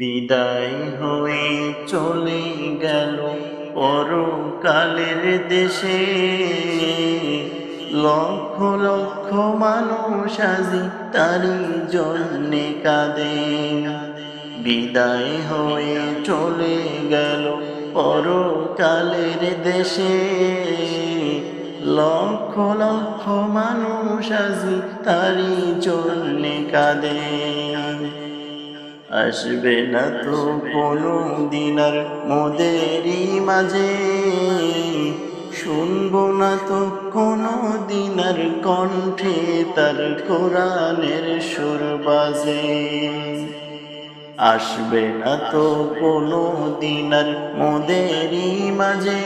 বিদায় হয়ে চলে গেল পরকালের দেশে। লক্ষ লক্ষ মানুষ আজি তারি জন্যে কাঁদে। বিদায় হয়ে চলে গেল পরকালের দেশে। লক্ষ লক্ষ মানুষ আজি তারি জন্যে কাঁদে। আসবে না তো কোনো দিনার মোদেরই মাঝে। শুনব না তো কোনো দিনার কণ্ঠে তার কোরআনের সুর বাজে। আসবে না তো কোনো দিনার মোদেরই মাঝে।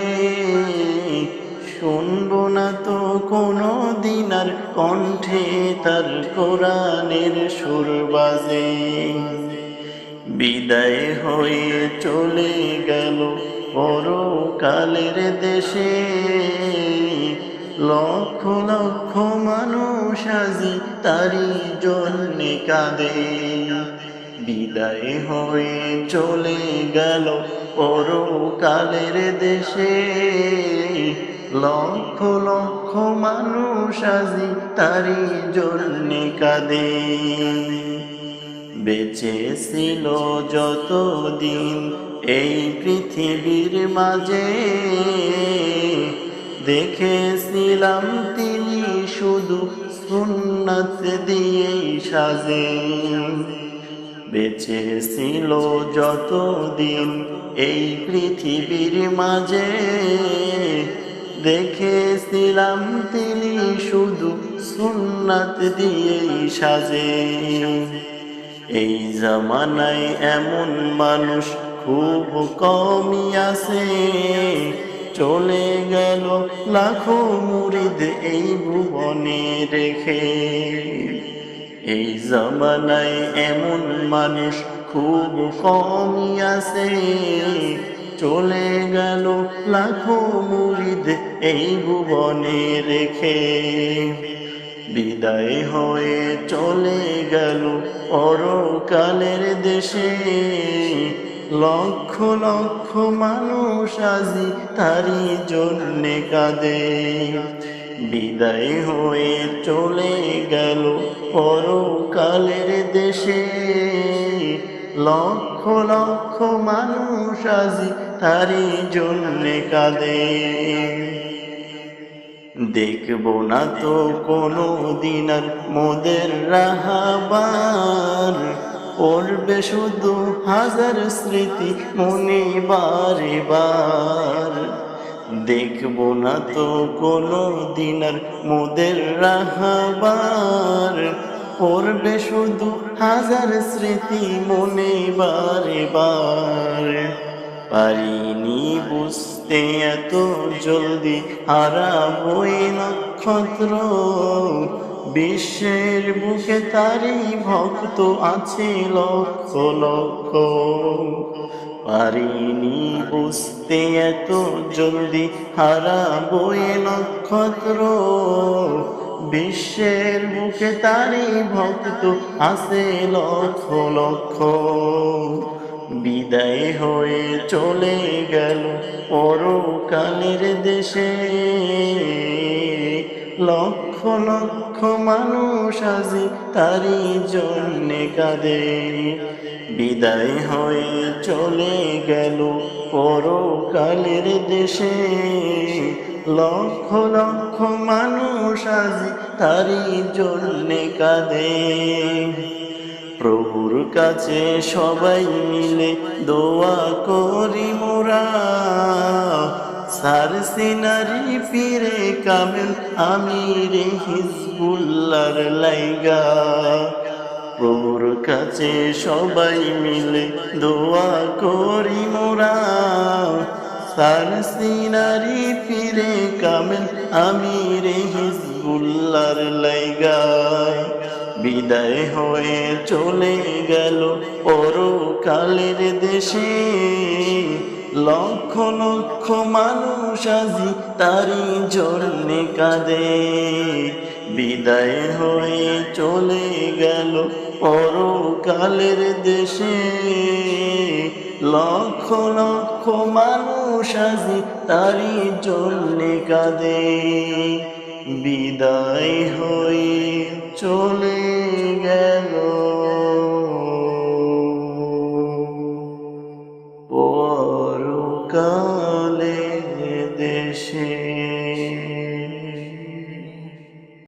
শুনব না তো কোনো দিনার কণ্ঠে তার কোরআনের সুর বাজে। বিদায় হয়ে চলে গেল পরকালের দেশে। লক্ষ লক্ষ মানুষ আজি তারি জন্যে কাঁদে। বিদায় হয়ে চলে গেল পরকালের দেশে। লক্ষ লক্ষ মানুষ আজি তারি জন্যে কাঁদে। বেঁচে ছিল যতদিন এই পৃথিবীর মাঝে। দেখেছিলাম তিনি শুধু সুন্নত দিয়ে সাজে। বেঁচে ছিল যতদিন এই পৃথিবীর মাঝে। দেখেছিলাম তিনি শুধু সুন্নত দিয়ে সাজে। এই জামানায় এমন মানুষ খুব কমই আছে। চলে গেল লাখো মুরিদ এই ভুবনে রেখে। এই জামানায় এমন মানুষ খুব কমই আছে। চলে গেল লাখো মুরিদ এই ভুবনে রেখে। বিদায় হয়ে চলে গেল পরকালের দেশে। লক্ষ লক্ষ মানুষ আজি তারি জন্যে কাঁদে। বিদায় হয়ে চলে গেল পরকালের দেশে। লক্ষ লক্ষ মানুষ আজি তারি জন্যে কাঁদে। দেখব না তো কোনো দিনার মোদের রাহাবার। পড়বে শুধু হাজার স্মৃতি মনে বারে বার। দেখব না তো কোনো দিনার মোদের রাহাবার। পড়বে শুধু হাজার স্মৃতি মনে বারে বার। পারিনি বুঝতে এত জলদি হারাবো এই নক্ষত্র। বিশ্বের বুকে তারই ভক্ত আছে লক্ষ লক্ষ। পারিনি বুঝতে এত জলদি হারাবো এ নক্ষত্র। বিশ্বের বুকে তারই ভক্ত আছে লক্ষ লক্ষ। বিদায় হয়ে চলে গেল পরকালের দেশে। লক্ষ লক্ষ মানুষ আজি তারি জন্যে কাঁদে। বিদায় হয়ে চলে গেল পরকালের দেশে। লক্ষ লক্ষ মানুষ আজি তারি জন্যে কাঁদে। প্রভুর কাছে সবাই মিলে দোয়া করি মোরা। সার সিনারি ফিরে কামেল আমি রে হিজবুল্লার লাইগা। প্রভুর কাছে সবাই মিলে দোয়া করি মোরা। সার সিনারি ফিরে কামেল আমি রে হিজবুল্লার লাইগা। বিদায় হয়ে চলে গেল পরকালের দেশে। লক্ষ লক্ষ মানুষ আজি তারি জন্যে কাঁদে। বিদায় হয়ে চলে গেল পরকালের দেশে। লক্ষ লক্ষ মানুষ আজি তারি জন্যে কাঁদে। বিদায় হয়ে চলে গেল।